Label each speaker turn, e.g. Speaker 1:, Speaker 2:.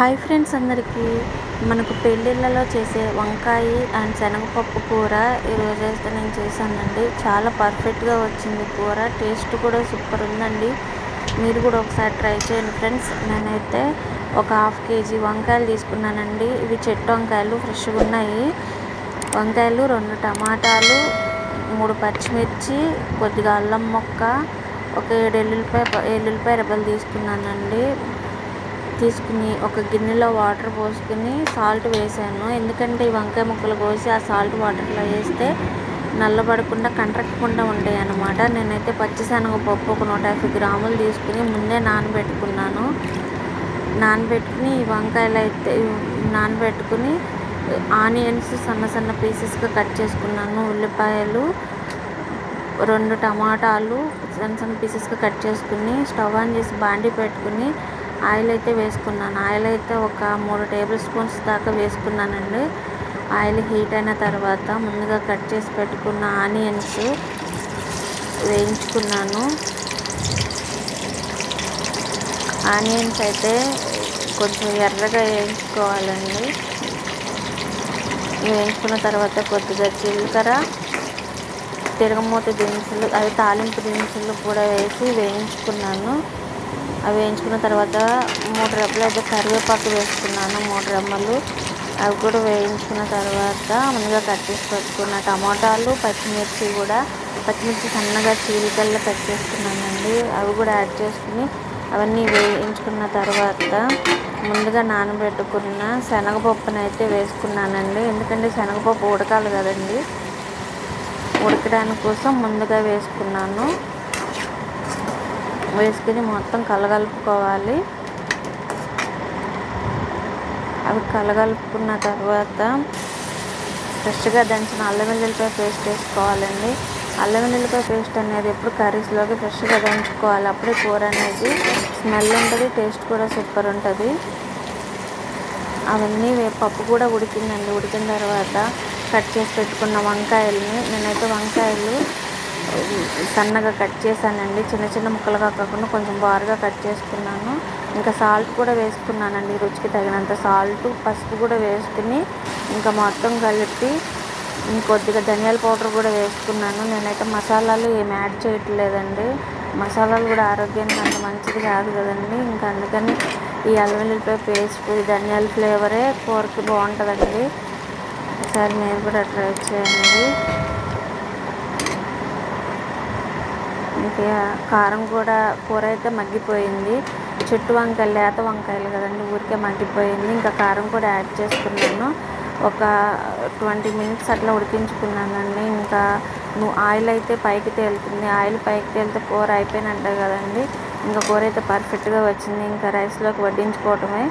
Speaker 1: Hi friends అందరికీ. మనకు పెళ్ళిళ్ళలో చేసే వంకాయ అండ్ శనగపప్పు కూర ఈరోజు అయితే నేను చేశానండి. చాలా పర్ఫెక్ట్గా వచ్చింది కూర. టేస్ట్ కూడా సూపర్ ఉందండి. మీరు కూడా ఒకసారి ట్రై చేయండి ఫ్రెండ్స్. నేనైతే ఒక హాఫ్ కేజీ వంకాయలు తీసుకున్నానండి. ఇవి చెట్టు వంకాయలు ఫ్రెష్గా ఉన్నాయి. వంకాయలు రెండు టమాటాలు మూడు పచ్చిమిర్చి కొద్దిగా అల్లం మొక్క ఒక ఏడు ఎల్లుల్లిపాయ ఎల్లుల్లిపాయ రెబ్బలు తీసుకున్నానండి. తీసుకుని ఒక గిన్నెలో వాటర్ పోసుకుని సాల్ట్ వేసాను. ఎందుకంటే ఈ వంకాయ ముక్కలు కోసి ఆ సాల్ట్ వాటర్లో వేస్తే నల్లబడకుండా కంట్రక్కకుండా ఉంటాయి అన్నమాట. నేనైతే పచ్చిశనగపప్పు ఒక నూట యాభై గ్రాములు తీసుకుని ముందే నానబెట్టుకున్నాను. నానబెట్టుకుని ఈ వంకాయలు అయితే నానబెట్టుకుని ఆనియన్స్ సన్న సన్న పీసెస్గా కట్ చేసుకున్నాను. ఉల్లిపాయలు రెండు టమాటాలు సన్న సన్న పీసెస్గా కట్ చేసుకుని స్టవ్ ఆన్ చేసి బాండి పెట్టుకుని ఆయిల్ అయితే వేసుకున్నాను. ఆయిల్ అయితే ఒక మూడు టేబుల్ స్పూన్స్ దాకా వేసుకున్నానండి. ఆయిల్ హీట్ అయిన తర్వాత ముందుగా కట్ చేసి పెట్టుకున్న ఆనియన్స్ వేయించుకున్నాను. ఆనియన్స్ అయితే కొంచెం ఎర్రగా వేయించుకోవాలండి. వేయించుకున్న తర్వాత కొద్దిగా జీలకర్ర తిరగమూత దినుసులు అవి తాలింపు దినుసులు కూడా వేసి వేయించుకున్నాను. అవి వేయించుకున్న తర్వాత మూడు రెమ్మలు అయితే కరివేపాకు వేసుకున్నాను మూడు రెమ్మలు. అవి కూడా వేయించుకున్న తర్వాత ముందుగా కట్ చేసి పెట్టుకున్న టమాటాలు పచ్చిమిర్చి కూడా. పచ్చిమిర్చి సన్నగా చీలికల్లో కట్ చేసుకున్నానండి అవి కూడా యాడ్ చేసుకుని అవన్నీ వేయించుకున్న తర్వాత ముందుగా నానబెట్టుకున్న శనగపప్పును అయితే వేసుకున్నానండి. ఎందుకంటే శనగపప్పు ఉడకాలి కదండి. ఉడకడానికి కోసం ముందుగా వేసుకున్నాను. వేసుకుని మొత్తం కలగలుపుకోవాలి. అవి కలగలుపుకున్న తర్వాత ఫ్రెష్గా దంచిన అల్లం వెల్లుల్లిపాయ పేస్ట్ వేసుకోవాలండి. అల్లం వెల్లుల్లిపాయ పేస్ట్ అనేది ఎప్పుడు కర్రీస్లోకి ఫ్రెష్గా దంచుకోవాలి. అప్పుడే కూర అనేది స్మెల్ ఉంటుంది టేస్ట్ కూడా సూపర్ ఉంటుంది. అవన్నీ పప్పు కూడా ఉడికిందండి. ఉడికిన తర్వాత కట్ చేసి పెట్టుకున్న వంకాయలని నేనైతే వంకాయలు సన్నగా కట్ చేశానండి. చిన్న చిన్న ముక్కలుగా కాకుండా కొంచెం బారుగా కట్ చేసుకున్నాను. ఇంకా సాల్ట్ కూడా వేసుకున్నానండి. రుచికి తగినంత సాల్ట్ పసుపు కూడా వేసుకుని ఇంకా మొత్తం కలిపి ఇంకొద్దిగా ధనియాల పౌడర్ కూడా వేసుకున్నాను. నేనైతే మసాలాలు ఏమి యాడ్ చేయట్లేదండి. మసాలాలు కూడా ఆరోగ్యానికి అంత మంచిది కాదు కదండి. ఇంకా అందుకని ఈ అల్లం వెల్లుల్లిపాయ పేస్ట్ ధనియాల ఫ్లేవరే కూరకి బాగుంటుందండి. ఒకసారి నేను కూడా ట్రై చేయండి. ఇంకా కారం కూడా కూర అయితే మగ్గిపోయింది. చెట్టు వంకాయలు లేత వంకాయలు కదండి ఊరికే మగ్గిపోయింది. ఇంకా కారం కూడా యాడ్ చేసుకున్నాను. ఒక ట్వంటీ మినిట్స్ అట్లా ఉడికించుకున్నానండి. ఇంకా నువ్వు ఆయిల్ అయితే పైకి తేలుతుంది. ఆయిల్ పైకి తేలితే కూర అయిపోయినట్టే కదండి. ఇంకా కూర అయితే పర్ఫెక్ట్గా వచ్చింది. ఇంకా రైస్లోకి వడ్డించుకోవటమే.